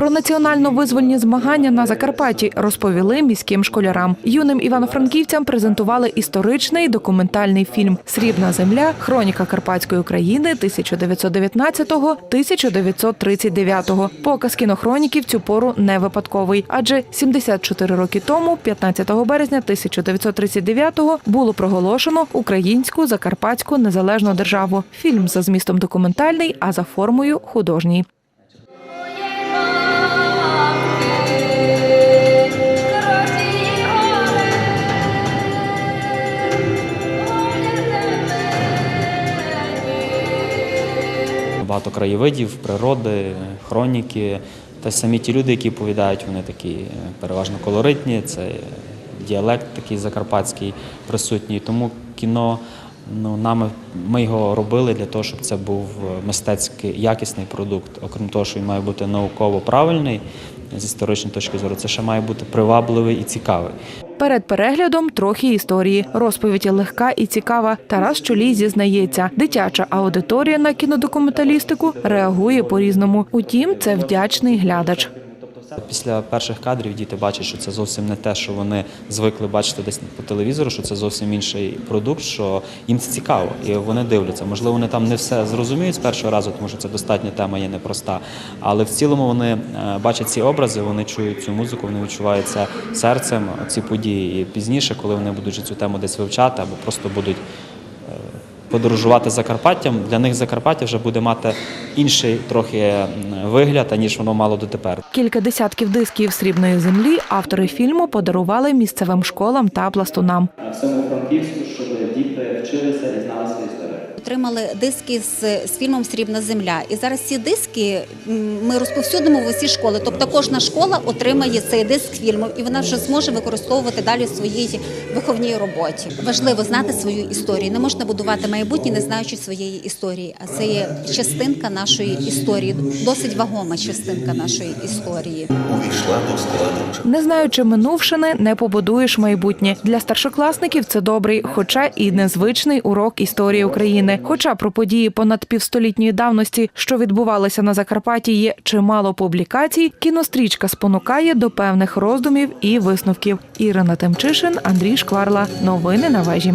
Про національно-визвольні змагання на Закарпатті розповіли міським школярам. Юним івано-франківцям презентували історичний документальний фільм Срібна земля. Хроніка Карпатської України 1919-1939. Показ кінохроніки в цю пору не випадковий, адже 74 роки тому, 15 березня 1939-го, було проголошено українську закарпатську незалежну державу. Фільм за змістом документальний, а за формою художній. Багато краєвидів, природи, хроніки. Та самі ті люди, які повідають, вони такі е, переважно колоритні. Це діалект такий закарпатський присутній. Тому кіно ну, нами ми його робили для того, щоб це був мистецький якісний продукт. Окрім того, що він має бути науково правильний з історичної точки зору, це ще має бути привабливий і цікавий. Перед переглядом трохи історії. Розповідь легка і цікава. Тарас Чолій зізнається, дитяча аудиторія на кінодокументалістику реагує по-різному. Утім, це вдячний глядач. Після перших кадрів діти бачать, що це зовсім не те, що вони звикли бачити десь по телевізору, що це зовсім інший продукт, що їм це цікаво, і вони дивляться. Можливо, вони там не все зрозуміють з першого разу, тому що це достатньо тема є непроста. Але в цілому вони е, бачать ці образи, вони чують цю музику, вони відчувають це серцем ці події. І пізніше, коли вони будуть цю тему десь вивчати або просто будуть подорожувати Закарпаттям, для них Закарпаття вже буде мати інший трохи вигляд, аніж воно мало дотепер. Кілька десятків дисків срібної землі автори фільму подарували місцевим школам та пластунам. Всьому Франківську, щоб діти вчилися і знали свою історію. Отримали диски з, з фільмом Срібна земля. І зараз ці диски ми розповсюдимо в усі школи. Тобто кожна школа отримає цей диск фільму, і вона вже зможе використовувати далі в своїй виховній роботі. Важливо знати свою історію. Не можна будувати майбутнє, не знаючи своєї історії. А це є частинка нашої історії, досить вагома частинка нашої історії. Не знаючи минувшини, не побудуєш майбутнє. Для старшокласників це добрий, хоча і незвичний урок історії України. Хоча про події понад півстолітньої давності, що відбувалися на Закарпатті, є чимало публікацій. Кінострічка спонукає до певних роздумів і висновків. Ірина Темчишин, Андрій Шкварла. Новини на вежі.